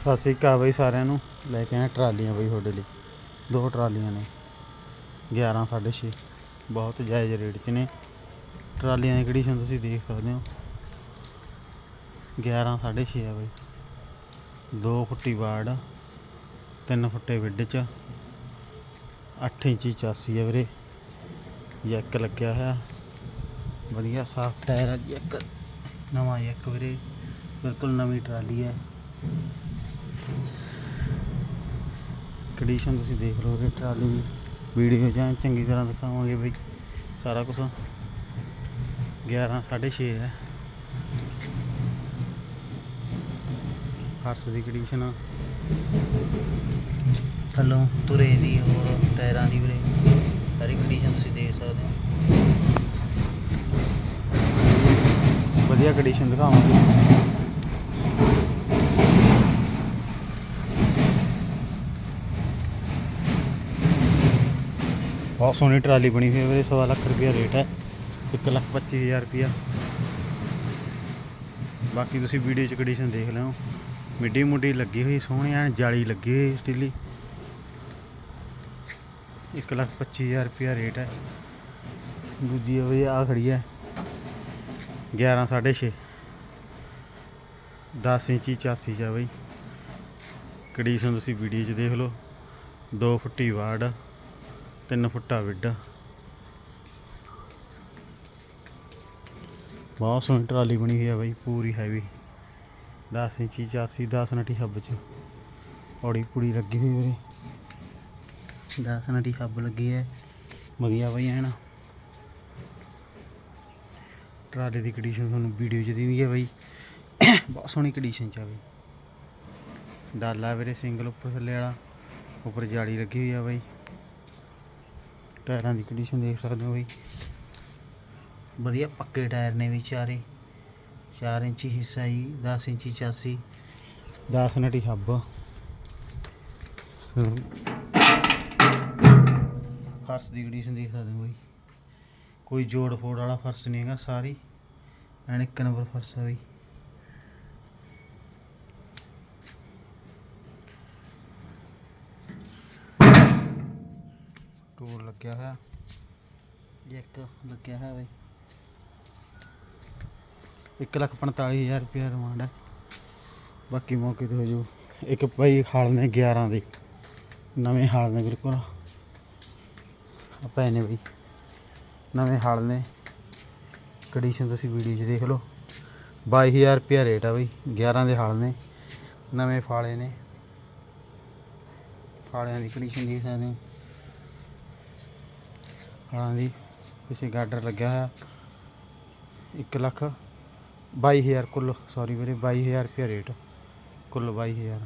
ਸਤਿ ਸ਼੍ਰੀ ਅਕਾਲ ਬਈ ਸਾਰਿਆਂ ਨੂੰ। ਲੈ ਕੇ ਆਇਆ ਟਰਾਲੀਆਂ ਬਈ ਤੁਹਾਡੇ ਲਈ। ਦੋ ਟਰਾਲੀਆਂ ਨੇ। 11 6.5 ਬਹੁਤ ਜਾਇਜ਼ ਰੇਟ 'ਚ ਨੇ। ਟਰਾਲੀਆਂ ਦੀ ਕੰਡੀਸ਼ਨ ਤੁਸੀਂ ਦੇਖ ਸਕਦੇ ਹੋ। 11 6.5 ਆ ਬਈ। 2 ਫੁੱਟੀ ਬਾੜ 3 ਫੁੱਟੇ ਵਿੱਡ 'ਚ। 8 ਇੰਚੀ ਚਾਸੀ ਆ ਵੀਰੇ। ਜੈਕ ਲੱਗਿਆ ਹੋਇਆ। ਵਧੀਆ, ਸਾਫ਼ ਟਾਇਰ ਆ ਜੈਕ ਨਵਾਂ ਜੈਕ ਵੀਰੇ। ਬਿਲਕੁਲ ਨਵੀਂ ਟਰਾਲੀ ਹੈ ਕੰਡੀਸ਼ਨ ਤੁਸੀਂ ਦੇਖ ਲਓ ਇਹ ਟਰਾਲੀ ਵੀਡੀਓ ਜਾਂ ਚੰਗੀ ਤਰ੍ਹਾਂ ਦਿਖਾਵਾਂਗੇ ਬਈ ਸਾਰਾ ਕੁਝ 11 6.5 ਹੈ। ਫਰਸ਼ ਦੀ ਕੰਡੀਸ਼ਨ ਥੱਲੋਂ ਤੁਰੇ ਦੀ ਹੋਰ, ਟਾਇਰਾਂ ਦੀ ਵੀਰੇ ਸਾਰੀ ਕੰਡੀਸ਼ਨ ਤੁਸੀਂ ਦੇਖ ਸਕਦੇ ਹੋ। ਵਧੀਆ ਕੰਡੀਸ਼ਨ ਦਿਖਾਵਾਂਗੇ। ਬਹੁਤ ਸੋਹਣੀ ਟਰਾਲੀ ਬਣੀ ਹੋਈ ਹੈ ਵੀਰੇ, ਸਵਾ ਲੱਖ ਰੁਪਇਆ ਰੇਟ ਹੈ, ਇੱਕ ਲੱਖ ਪੱਚੀ ਹਜ਼ਾਰ ਰੁਪਇਆ। ਬਾਕੀ ਤੁਸੀਂ ਵੀਡੀਓ 'ਚ ਕੰਡੀਸ਼ਨ ਦੇਖ ਲਿਓ। ਮਿੱਡੀ ਮੁੱਡੀ ਲੱਗੀ ਹੋਈ, ਸੋਹਣੀ ਐਨ ਜਾਲੀ ਲੱਗੀ ਹੋਈ ਸਟੀਲੀ। ਇੱਕ ਲੱਖ ਪੱਚੀ ਹਜ਼ਾਰ ਰੁਪਇਆ ਰੇਟ ਹੈ। ਦੂਜੀ ਆ ਆ ਖੜੀ ਹੈ 11 6.5 10 ਇੰਚੀ 84 ਚ ਆ ਬਈ। ਕੰਡੀਸ਼ਨ ਤੁਸੀਂ ਵੀਡੀਓ 'ਚ ਦੇਖ ਲਓ। 2 ਫੁੱਟੀ ਵਾੜ 3 ਫੁੱਟਾ ਵਿੱਡ ਬਹੁਤ ਸੋਹਣੀ ਟਰਾਲੀ ਬਣੀ ਹੋਈ ਆ ਬਾਈ, ਪੂਰੀ ਹੈਵੀ 10 ਇੰਚੀ 84 10 ਨਟੀ ਹੱਬ ਚ। ਔੜੀ ਪੂੜੀ ਲੱਗੀ ਹੋਈ ਵੀਰੇ। 10 ਨਟੀ ਹੱਬ ਲੱਗੀ ਹੈ ਵਧੀਆ ਬਈ ਐਨ। ਟਰਾਲੇ ਦੀ ਕੰਡੀਸ਼ਨ ਤੁਹਾਨੂੰ ਵੀਡੀਓ 'ਚ ਦਿੰਦੀ ਹੈ ਬਾਈ। ਬਹੁਤ ਸੋਹਣੀ ਕੰਡੀਸ਼ਨ 'ਚ ਆ ਬਈ। ਡਾਲਾ ਵੀਰੇ ਸਿੰਗਲ ਉੱਪਰ ਥੱਲੇ ਵਾਲਾ। ਉੱਪਰ ਜਾਲੀ ਲੱਗੀ ਹੋਈ ਆ ਬਾਈ। ਟਾਇਰਾਂ ਦੀ ਕੰਡੀਸ਼ਨ ਦੇਖ ਸਕਦੇ ਹੋ ਬਈ। ਵਧੀਆ ਪੱਕੇ ਟਾਇਰ ਨੇ ਵੀ ਚਾਰੇ। 4 ਇੰਚੀ ਹਿੱਸਾ ਹੀ 10 ਇੰਚੀ ਚਾਸੀ 10 ਨਟੀ ਹੱਬ। ਫਰਸ਼ ਦੀ ਕੰਡੀਸ਼ਨ ਦੇਖ ਸਕਦੇ ਹੋ ਬਈ। ਕੋਈ ਜੋੜ ਫੋੜ ਵਾਲਾ ਫਰਸ਼ ਨਹੀਂ ਹੈਗਾ, ਸਾਰੀ। ਐਨ ਇੱਕ ਨੰਬਰ ਫਰਸ਼ ਹੈ ਬਈ। ਟੂਰ ਲੱਗਿਆ ਹੋਇਆ। ਇੱਕ ਲੱਗਿਆ ਹੋਇਆ ਬਈ। ਇੱਕ ਲੱਖ ਪੰਤਾਲੀ ਹਜ਼ਾਰ ਰੁਪਇਆ ਰਿਮਾਂਡ ਹੈ। ਬਾਕੀ ਮੌਕੇ ਤੇ ਹੋ ਜਾਊ। ਇੱਕ ਭਾਈ ਹਾਲ ਨੇ 11 ਦੇ। ਨਵੇਂ ਹਾਲ ਨੇ ਬਿਲਕੁਲ। ਆ ਪਏ ਬਈ ਨਵੇਂ ਹਾਲ ਨੇ। ਕੰਡੀਸ਼ਨ ਤੁਸੀਂ ਵੀਡੀਓ 'ਚ ਦੇਖ ਲਓ। 22000 ਰੁਪਇਆ ਰੇਟ ਆ ਬਈ। 11 ਦੇ ਹਾਲ ਨੇ। ਨਵੇਂ ਫਾਲੇ ਨੇ। ਫਾਲਿਆਂ ਦੀ ਕੰਡੀਸ਼ਨ ਦੇਖ ਸਕਦੇ ਹੋ। ਹਾਲਾਂ ਦੀ ਪਿੱਛੇ ਗਾਰਡਰ ਲੱਗਿਆ ਹੋਇਆ। 1 ਲੱਖ 22000 ਕੁੱਲ ਸੌਰੀ ਵੀਰੇ 22000 ਰੁਪਇਆ ਰੇਟ ਕੁੱਲ 22000